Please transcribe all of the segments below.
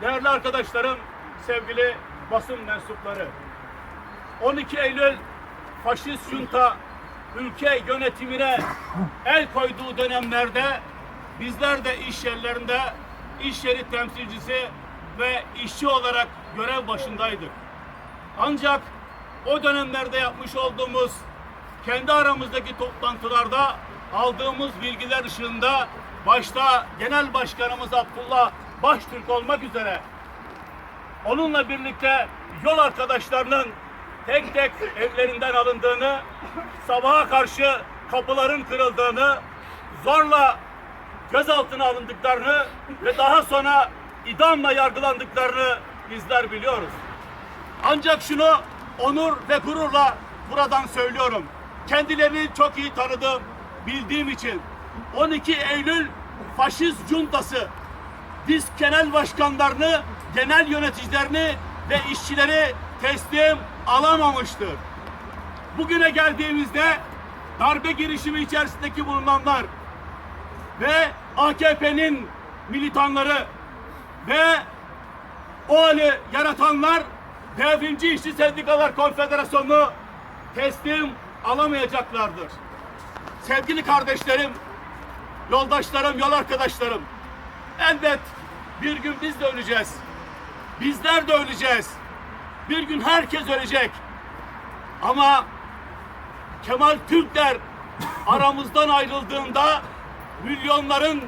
Değerli arkadaşlarım, sevgili basın mensupları. 12 Eylül faşist junta ülke yönetimine el koyduğu dönemlerde bizler de iş yerlerinde iş yeri temsilcisi ve işçi olarak görev başındaydık. Ancak o dönemlerde yapmış olduğumuz kendi aramızdaki toplantılarda aldığımız bilgiler ışığında başta Genel Başkanımız Abdullah Baştürk olmak üzere onunla birlikte yol arkadaşlarının tek tek evlerinden alındığını, sabaha karşı kapıların kırıldığını, zorla gözaltına alındıklarını ve daha sonra idamla yargılandıklarını bizler biliyoruz. Ancak şunu onur ve gururla buradan söylüyorum. Kendilerini çok iyi tanıdığım, bildiğim için 12 Eylül faşist cuntası biz genel başkanlarını, genel yöneticilerini ve işçileri teslim alamamıştır. Bugüne geldiğimizde darbe girişimi içerisindeki bulunanlar ve AKP'nin militanları ve o hali yaratanlar Devrimci İşçi Sendikalar Konfederasyonu teslim alamayacaklardır. Sevgili kardeşlerim, yoldaşlarım, yol arkadaşlarım, elbet bir gün biz de öleceğiz. Bizler de öleceğiz. Bir gün herkes ölecek. Ama Kemal Türkler aramızdan ayrıldığında milyonların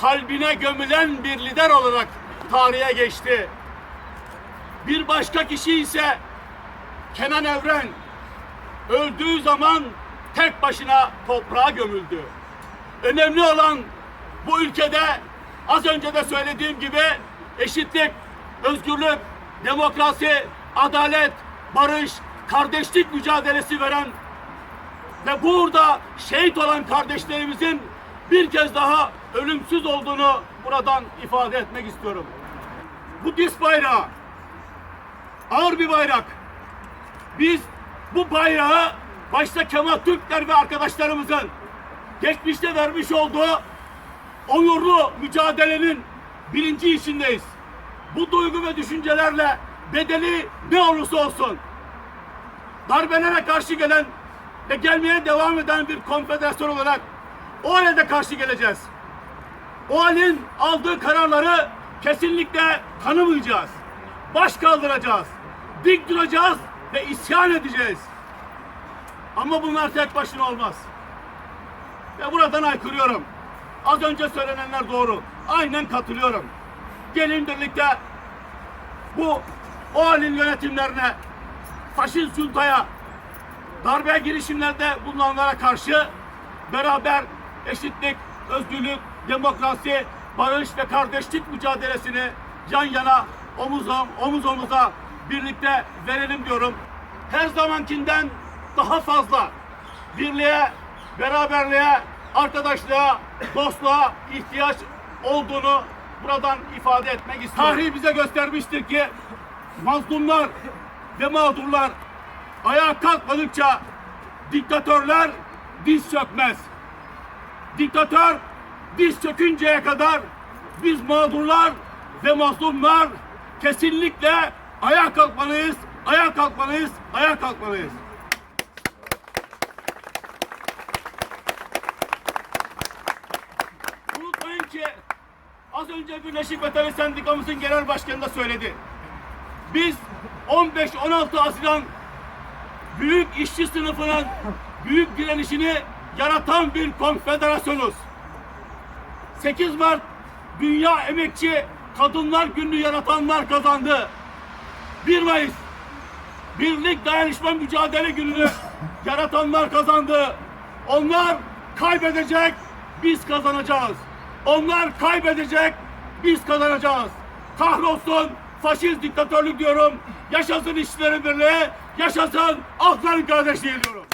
kalbine gömülen bir lider olarak tarihe geçti. Bir başka kişi ise Kenan Evren öldüğü zaman tek başına toprağa gömüldü. Önemli olan bu ülkede az önce de söylediğim gibi eşitlik, özgürlük, demokrasi, adalet, barış, kardeşlik mücadelesi veren ve burada şehit olan kardeşlerimizin bir kez daha ölümsüz olduğunu buradan ifade etmek istiyorum. Bu dis bayrağı ağır bir bayrak. Biz bu bayrağı başta Kemal Türkler ve arkadaşlarımızın geçmişte vermiş olduğu onurlu mücadelenin bilinci içindeyiz. Bu duygu ve düşüncelerle bedeli ne olursa olsun darbelere karşı gelen ve gelmeye devam eden bir konfederasyon olarak o hale karşı geleceğiz. O halin aldığı kararları kesinlikle tanımayacağız. Baş kaldıracağız. Dik duracağız ve isyan edeceğiz. Ama bunlar tek başına olmaz. Ve buradan aykırıyorum. Az önce söylenenler doğru. Aynen katılıyorum. Gelin birlikte bu o halin yönetimlerine, faşist juntaya, darbe girişimlerde bulunanlara karşı beraber eşitlik, özgürlük, demokrasi, barış ve kardeşlik mücadelesini yan yana, omuz, omuz omuza birlikte verelim diyorum. Her zamankinden daha fazla birliğe, beraberliğe, arkadaşlığa, dostluğa ihtiyaç olduğunu buradan ifade etmek istiyorum. Tarih bize göstermiştir ki mazlumlar ve mağdurlar ayağa kalkmadıkça diktatörler diz çökmez. Diktatör diz çökünceye kadar biz mağdurlar ve mazlumlar kesinlikle ayağa kalkmalıyız, ayağa kalkmalıyız, ayağa kalkmalıyız. Unutmayın ki az önce Birleşik Veteran Sendikamızın genel başkanı da söyledi. Biz 15-16 Haziran büyük işçi sınıfının büyük direnişini yaratan bir konfederasyonuz. 8 Mart Dünya Emekçi Kadınlar Günü yaratanlar kazandı. 1 Mayıs Birlik Dayanışma Mücadele Günü'nü yaratanlar kazandı. Onlar kaybedecek, biz kazanacağız. Onlar kaybedecek, biz kazanacağız. Kahrolsun faşist diktatörlük diyorum. Yaşasın işçilerin birliği, yaşasın halkların kardeşliği diyorum.